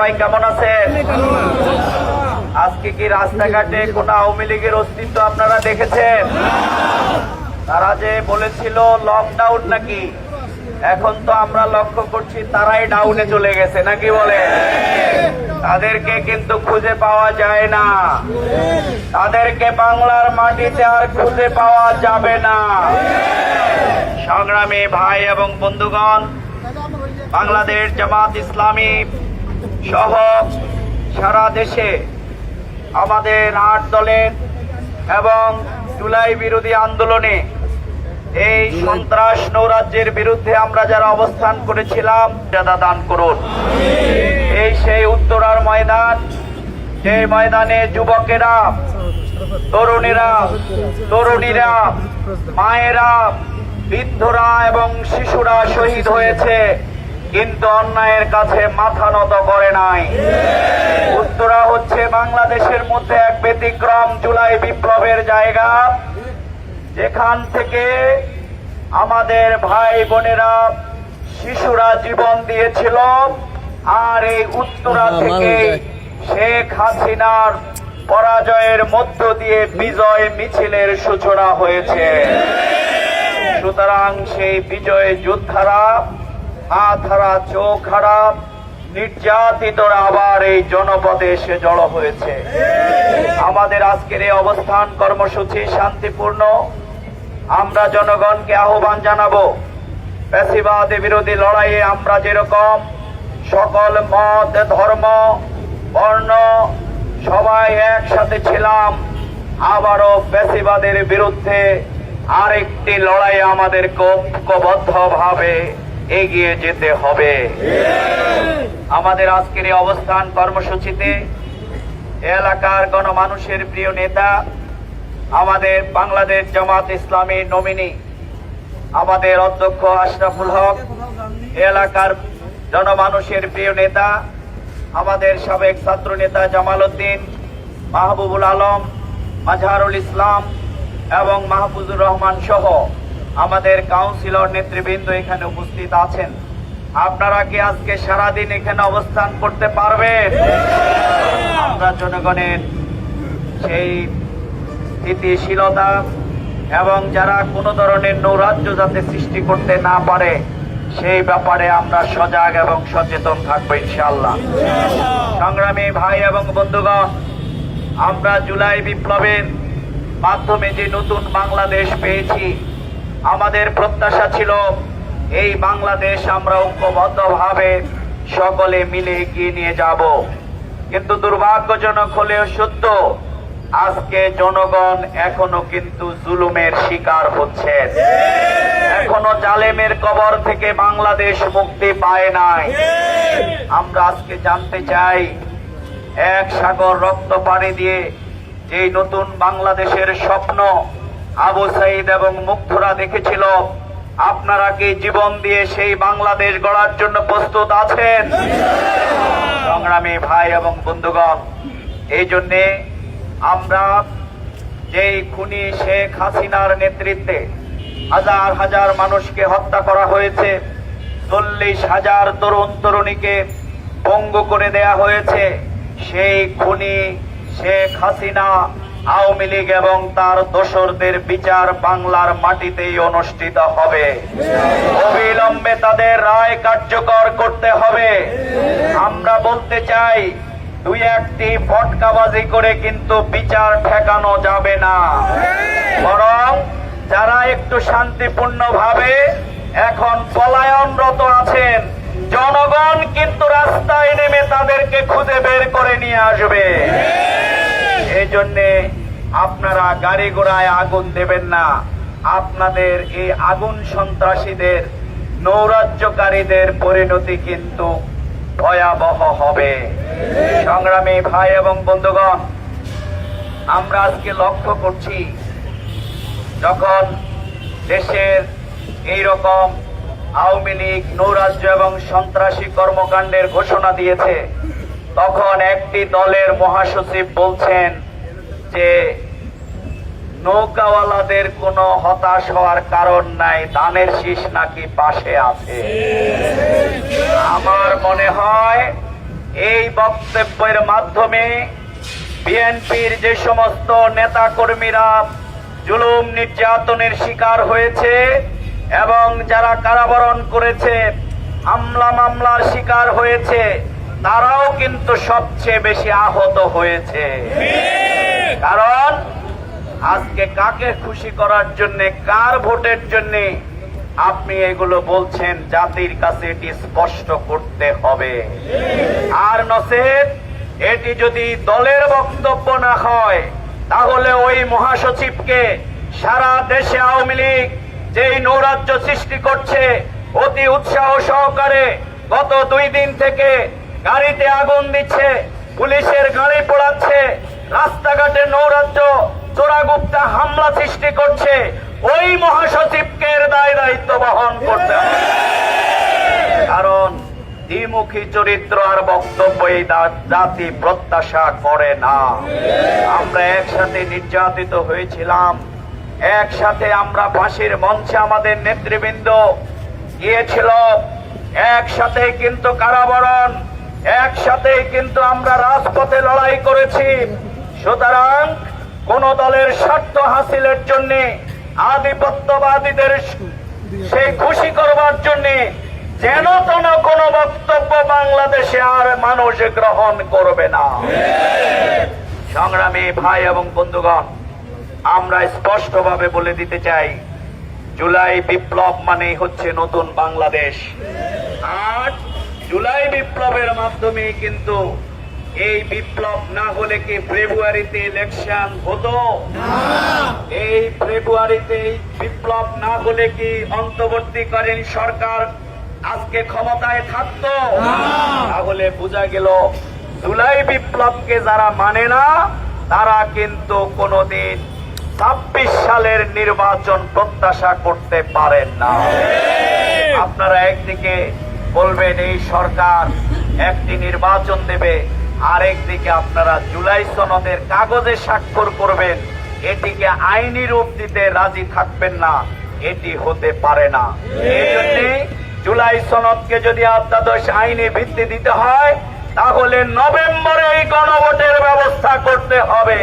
সবাই কেমন আছেন? আজকে কি রাস্তাঘাটে কোন আওয়ামী লীগের অস্তিত্ব আপনারা দেখেছেন? তারা যে বলেছিল লকডাউন নাকি? এখন তো আমরা লক্ষ্য করছি, তারাই ডাউনে চলে গেছে, নাকি বলে? তাদেরকে কিন্তু খুঁজে পাওয়া যায় না। তাদেরকে বাংলার মাটিতে আর খুঁজে পাওয়া যাবে না। সংগ্রামী ভাই এবং বন্ধুগণ, বাংলাদেশ জামাত ইসলামী সহ সারা দেশে আমাদের আট দলের এবং জুলাই বিরোধী আন্দোলনে এই সন্ত্রাস নৌরাজ্যের বিরুদ্ধে আমরা যারা অবস্থান করেছিলাম দান করুন। এই সেই উত্তরার ময়দান যে ময়দানে যুবকেরা, তরুণীরা তরুণীরা, মায়েরা, বৃদ্ধরা এবং শিশুরা শহীদ হয়েছে। কিন্তু অন্যায়ের কাছে মাথা নত করে নাই। উত্তরা হচ্ছে বাংলাদেশের মধ্যে এক ব্যতিক্রম জুলাই বিপ্লবের জায়গা। যেখান থেকে আমাদের ভাই বোনেরা শিশুরা জীবন দিয়েছিল আর এই উত্তরা থেকে শেখ হাসিনার পরাজয়ের মধ্য দিয়ে বিজয় মিছিলের সূচনা হয়েছে। সুতরাং সেই বিজয় যোদ্ধারা হাত হারা, চোখ হারা, নির্যাতিতরা আবার এই জনপদে এসে জড়ো হয়েছে। আমাদের আজকের এই অবস্থান কর্মসূচি শান্তিপূর্ণ। আমরা জনগণকে আহ্বান জানাব পেশিবাদ বিরোধী লড়াইয়ে আমরা যেরকম সকল মত, ধর্ম, বর্ণ সবাই একসাথে ছিলাম, আবারও পেশিবাদের বিরুদ্ধে আরেকটি লড়াই আমাদের ঐক্যবদ্ধ ভাবে এগিয়ে যেতে হবে। আমাদের আজকের এই অবস্থান কর্মসূচিতে এলাকার গণমানুষের প্রিয় নেতা, আমাদের বাংলাদেশ জামাত ইসলামী নমিনি, আমাদের অধ্যক্ষ আশরাফুল হক, এলাকার জনমানুষের প্রিয় নেতা, আমাদের সাবেক ছাত্র নেতা জামাল উদ্দিন মাহবুবুল আলম মাজহারুল ইসলাম এবং মাহফুজুর রহমান সহ আমাদের কাউন্সিলর নেতৃবৃন্দ এখানে উপস্থিত আছেন। আপনারা কি আজকে সারাদিন এখানে অবস্থান করতে পারবেন? আমরা জনগণের সেই স্থিতিশীলতা এবং যারা কোনো ধরনের নৈরাজ্য যাতে সৃষ্টি করতে না পারে, সেই ব্যাপারে আমরা সজাগ এবং সচেতন থাকব ইনশাল্লাহ সংগ্রামী ভাই এবং বন্ধুগণ, আমরা জুলাই বিপ্লবের মাধ্যমে যে নতুন বাংলাদেশ পেয়েছি আমাদের প্রত্যাশা ছিল, এই বাংলাদেশ আমরা ঐক্যবদ্ধভাবে সকলে মিলে এগিয়ে নিয়ে যাব। কিন্তু দুর্ভাগ্যজনক হলেও সত্য, আজকে জনগণ এখনও কিন্তু জুলুমের শিকার হচ্ছে। এখনও জালেমের কবর থেকে বাংলাদেশ মুক্তি পায় নাই। আমরা আজকে জানতে চাই, এক সাগর রক্ত পাড়ি দিয়ে যে নতুন বাংলাদেশের স্বপ্ন আবু সাইদ এবং মুগ্ধরা দেখেছিল, আপনারা কি জীবন দিয়ে সেই বাংলাদেশ গড়ার জন্য প্রস্তুত আছেন? সংগ্রামী ভাই এবং বন্ধুগণ, এই জন্যে আমরা যেই খুনি শেখ হাসিনার নেতৃত্বে হাজার হাজার মানুষকে হত্যা করা হয়েছে, চল্লিশ হাজার তরুণ তরুণীকে পঙ্গু করে দেয়া হয়েছে, সেই খুনি শেখ হাসিনা আওয়ামী লীগ এবং তার দোসরদের বিচার বাংলার মাটিতেই অনুষ্ঠিত হবে। অবিলম্বে তাদের রায় কার্যকর করতে হবে। আমরা বলতে চাই দুই একটি ফটকাবাজি করে কিন্তু বিচার ঠেকানো যাবে না। বরং যারা একটু শান্তিপূর্ণ ভাবে এখন পলায়নরত আছেন, জনগণ কিন্তু রাস্তায় নেমে তাদেরকে খুঁজে বের করে নিয়ে আসবে। এই জন্যে আপনারা গাড়ি ঘোড়ায় আগুন দেবেন না। আপনাদের এই আগুন সন্ত্রাসীদের, নৌরাজ্যকারীদের পরিণতি কিন্তু ভয়াবহ হবে। সংগ্রামী ভাই এবং বন্ধুগণ, আমরা আজকে লক্ষ্য করছি, যখন দেশের এই রকম আওয়ামী লীগ, নৌরাজ্য এবং সন্ত্রাসী কর্মকাণ্ডের ঘোষণা দিয়েছে, তখন একটি দলের মহাসচিব বলছেন যে নৌকাওয়ালাদের কোনো হতাশ হওয়ার কারণ নাই, ধানের শীষ নাকি পাশে আছে। আমার মনে হয় এই বক্তব্যের মাধ্যমে বিএনপির যে সমস্ত নেতা কর্মীরা জুলুম নির্যাতনের শিকার হয়েছে এবং যারা কারাবরণ করেছে, হামলা মামলার শিকার হয়েছে, তারাও কিন্তু সবচেয়ে বেশি আহত হয়েছে। কারণ আজকে কাকে খুশি করার জন্য, কার ভোটের জন্য আপনি এগুলো বলছেন, জাতির কাছে এটি স্পষ্ট করতে হবে। আর নসেদ এটি যদি দলের বক্তব্য না হয়, তাহলে ওই মহাসচিবকে সারা দেশে আওয়ামী লীগ যেই নৌরাজ্য সৃষ্টি করছে, অতি উৎসাহ সহকারে গত দুই দিন থেকে গাড়িতে আগুন দিচ্ছে, পুলিশের গাড়ি পোড়াচ্ছে রাস্তাঘাটে নৈরাজ্য, চোরাগুপ্তা হামলা সৃষ্টি করছে, ওই মহাসচিবকে দায় দায়িত্ব বহন করতে হবে। কারণ দ্বিমুখী চরিত্র আর বক্তব্য এই জাতি প্রত্যাশা করে না। আমরা একসাথে নির্যাতিত হয়েছিলাম। একসাথে আমরা ফাঁসির মঞ্চে আমাদের নেতৃবৃন্দ গিয়েছিল। একসাথে কিন্তু কারাবরণ একসাথে কিন্তু আমরা রাজপথে লড়াই করেছি। সুতরাং কোন দলের স্বার্থ হাসিলের জন্য, আধিপত্যবাদীদের সেই খুশি করবার জন্য যেন তেন কোনো বক্তব্য বাংলাদেশে আর মানুষ গ্রহণ করবে না। সংগ্রামী ভাই এবং বন্ধুগণ, আমরা স্পষ্টভাবে বলে দিতে চাই, জুলাই বিপ্লব মানেই হচ্ছে নতুন বাংলাদেশ। আর জুলাই বিপ্লবের মাধ্যমে কিন্তু এই বিপ্লব না হলে কি ফেব্রুয়ারিতে ইলেকশন হতো? এই ফেব্রুয়ারিতে বিপ্লব না হলে কি অন্তর্বর্তীকালীন সরকার আজকে ক্ষমতায় থাকতো? তাহলে বোঝা গেল, জুলাই বিপ্লবকে যারা মানে না, তারা কিন্তু কোনোদিন ছাব্বিশ সালের নির্বাচন প্রত্যাশা করতে পারেন না। আপনারা একদিকে বলবেন, এই সরকার একটি নির্বাচন দেবে আরেকদিকে আপনারা জুলাই সনদের কাগজে স্বাক্ষর করবেন। এটিকে আইনি রূপ দিতে রাজি থাকবেন না। এটি হতে পারে না। এই জন্যে জুলাই সনদকে যদি অধ্যাদেশ আইনি ভিত্তি দিতে হয় তাহলে নভেম্বরে এই গণভোটের ব্যবস্থা করতে হবে।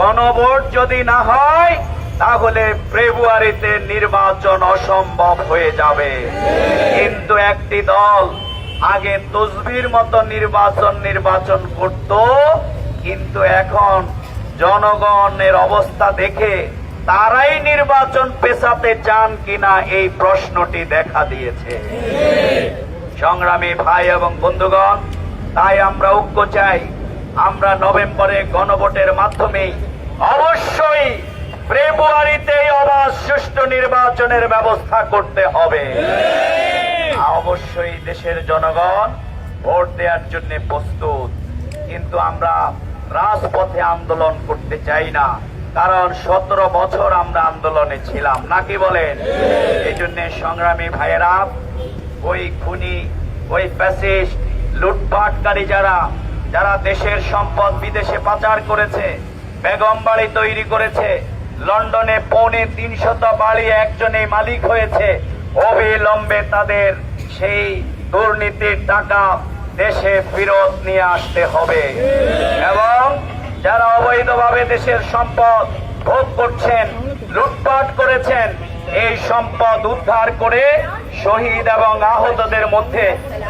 গণভোট যদি না হয় তাহলে ফেব্রুয়ারিতে নির্বাচন অসম্ভব হয়ে যাবে। কিন্তু একটি দল আগে তসবির মতো নির্বাচন নির্বাচন করত, কিন্তু এখন জনগণের অবস্থা দেখে তারাই নির্বাচন পেশাতে চান কিনা এই প্রশ্নটি দেখা দিয়েছে। সংগ্রামী ভাই এবং বন্ধুগণ, তাই আমরা ঐক্য চাই। আমরা নভেম্বরে গণভোটের মাধ্যমে অবশ্যই ফেব্রুয়ারিতেই অবাধ সুষ্ঠু নির্বাচনের ব্যবস্থা করতে হবে। অবশ্যই দেশের জনগণ ভোট দেওয়ার জন্য প্রস্তুত। কিন্তু আমরা রাজপথে আন্দোলন করতে চাই না। কারণ সতেরো বছর আমরা আন্দোলনে ছিলাম। নাকি বলেন? এই জন্য সংগ্রামী ভাইয়েরা ওই খুনি ওই প্যাসিস্ট লুটপাটকারী যারা যারা দেশের সম্পদ বিদেশে পাচার করেছে বেগম বাড়ি তৈরি করেছে লন্ডনে পৌনে তিনশত বাড়ি একজনে মালিক হয়েছে অবিলম্বে তাদের সেই দুর্নীতির টাকা দেশে ফেরত নিয়ে আসতে হবে। এবং যারা অবৈধভাবে দেশের সম্পদ ভোগ করছেন, লুটপাট করেছেন, এই সম্পদ উদ্ধার করে শহীদ এবং আহতদের মধ্যে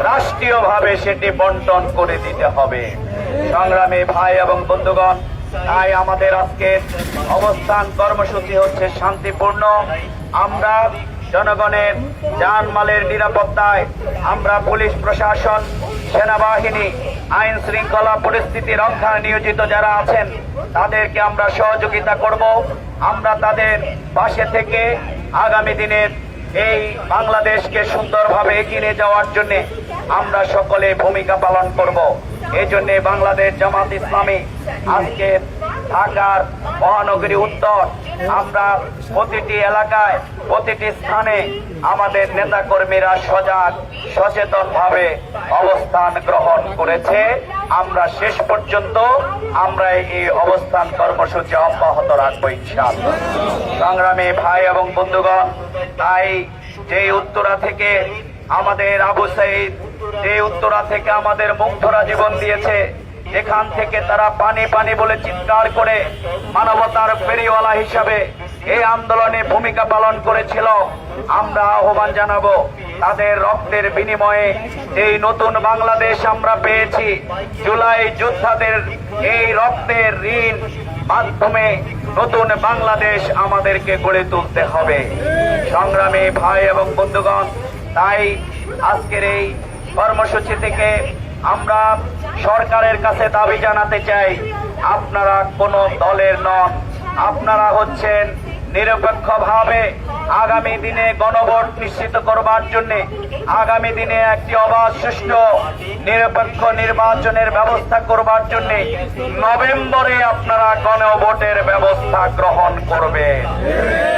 রাষ্ট্রীয়ভাবে সেটি বন্টন করে দিতে হবে। সংগ্রামে ভাই এবং বন্ধুগণ, তাই আমাদের আজকের অবস্থান কর্মসূচি হচ্ছে শান্তিপূর্ণ। আমরা জনগণের জানমালের নিরাপত্তায় আমরা পুলিশ প্রশাসন, সেনাবাহিনী, আইন শৃঙ্খলা পরিস্থিতি রক্ষায় নিয়োজিত যারা আছেন, তাদেরকে আমরা সহযোগিতা করব। আমরা তাদের পাশে থেকে আগামী দিনের এই বাংলাদেশকে সুন্দরভাবে এগিয়ে যাওয়ার জন্য আমরা সকলে ভূমিকা পালন করব। এই জন্য বাংলাদেশ জামাত ইসলামী আজকে ঢাকার মহানগরী উত্তর। আমরা প্রতিটি এলাকায়, প্রতিটি স্থানে আমাদের নেতা কর্মীরা সজাগ সচেতন ভাবে অবস্থান গ্রহণ করেছে। আমরা শেষ পর্যন্ত আমরা এই অবস্থান কর্মসূচি অব্যাহত রাখব ইনশাআল্লাহ। সংগ্রামী ভাই এবং বন্ধুগণ, তাই যে উত্তরা থেকে আমাদের আবু সাইদ, যে উত্তরা থেকে আমাদের মুগ্ধরা জীবন দিয়েছে এখান থেকে তারা পানি পানি বলে চিৎকার করে মানবতার ফেরিওয়ালা হিসাবে এই আন্দোলনে ভূমিকা পালন করেছিল। আমরা আহ্বান জানাব, তাদের রক্তের বিনিময়ে এই নতুন বাংলাদেশ আমরা পেয়েছি। জুলাই যোদ্ধাদের এই রক্তের ঋণ মাধ্যমে নতুন বাংলাদেশ আমাদেরকে গড়ে তুলতে হবে। সংগ্রামী ভাই এবং বন্ধুগণ, তাই আজকের এই কর্মসূচি থেকে আমরা সরকারের কাছে দাবি জানাতে চাই, আপনারা কোনো দলের নন। আপনারা হচ্ছেন নিরপেক্ষভাবে আগামী দিনে গণভোট নিশ্চিত করবার জন্য, আগামী দিনে একটি অবাধ, সুষ্ঠু, নিরপেক্ষ নির্বাচনের ব্যবস্থা করবার জন্য নভেম্বরে আপনারা গণভোটের ব্যবস্থা গ্রহণ করবেন।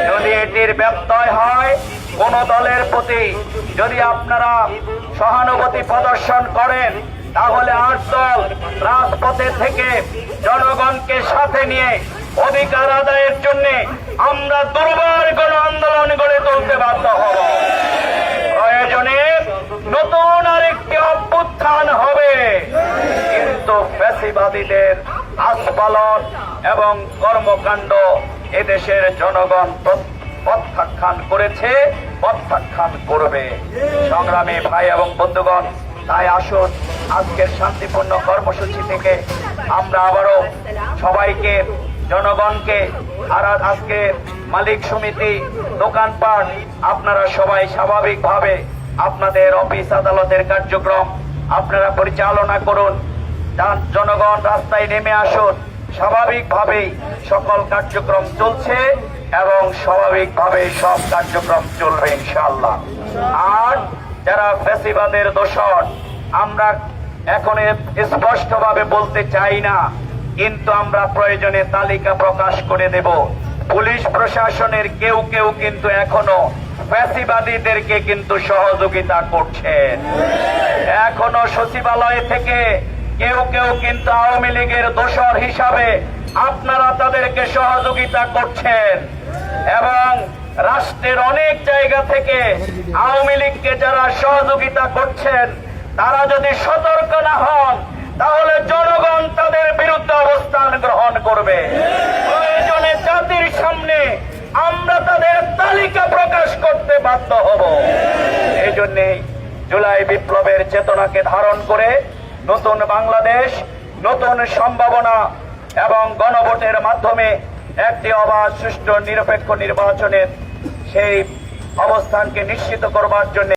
যদি এটির ব্যত্যয় হয়, কোন দলের প্রতি যদি আপনারা সহানুভূতি প্রদর্শন করেন তাহলে আট দল রাজপথে থেকে জনগণকে সাথে নিয়ে অধিকার আদায়ের জন্য আমরা দুর্বার গণ আন্দোলন গড়ে তুলতে বাধ্য হব। প্রয়োজনে নতুন আরেকটি অভ্যুত্থান হবে। কিন্তু ফ্যাসিবাদীদের আস্ফালন এবং কর্মকাণ্ড এদেশের জনগণ প্রত্যাখ্যান করেছে, প্রত্যাখ্যান করবে। সংগ্রামী ভাই এবং বন্ধুগণ তাই আসুন আজকের শান্তিপূর্ণ কর্মসূচি থেকে আমরা আবারও সবাইকে, জনগণকে, আর আজকে মালিক সমিতি, দোকানপাট, আপনারা সবাই স্বাভাবিকভাবে আপনাদের অফিস আদালতের কার্যক্রম আপনারা পরিচালনা করুন। জনগণ রাস্তায় নেমে আসুন। স্বাভাবিকভাবেই সকল কার্যক্রম চলছে এবং স্বাভাবিকভাবে সব কার্যক্রম চলবে ইনশাআল্লাহ। আর যারা ফেসিবাদের দোষর, আমরা এখন স্পষ্টভাবে বলতে চাই না, কিন্তু আমরা প্রয়োজনে তালিকা প্রকাশ করে দেব। পুলিশ প্রশাসনের কেউ কেউ কিন্তু এখনও ফ্যাসিবাদীদেরকে কিন্তু সহযোগিতা করছেন। এখনও সচিবালয় থেকে কেউ কেউ কিন্তু আওয়ামী লীগের দোষর হিসাবে আপনারা তাদেরকে সহযোগিতা করছেন এবং রাষ্ট্রের অনেক জায়গা থেকে আওয়ামী লীগকে যারা সহযোগিতা করছেন, তারা যদি সতর্ক না হন, তাহলে জনগণ তাদের বিরুদ্ধে অবস্থান গ্রহণ করবে। প্রয়োজনে জাতির সামনে আমরা তাদের তালিকা প্রকাশ করতে বাধ্য হব। এই জন্যেই জুলাই বিপ্লবের চেতনাকে ধারণ করে নতুন বাংলাদেশ, নতুন সম্ভাবনা এবং গণভোটের মাধ্যমে একটি অবাধ, সুষ্ঠু, নিরপেক্ষ নির্বাচনের সেই অবস্থানকে নিশ্চিত করবার জন্য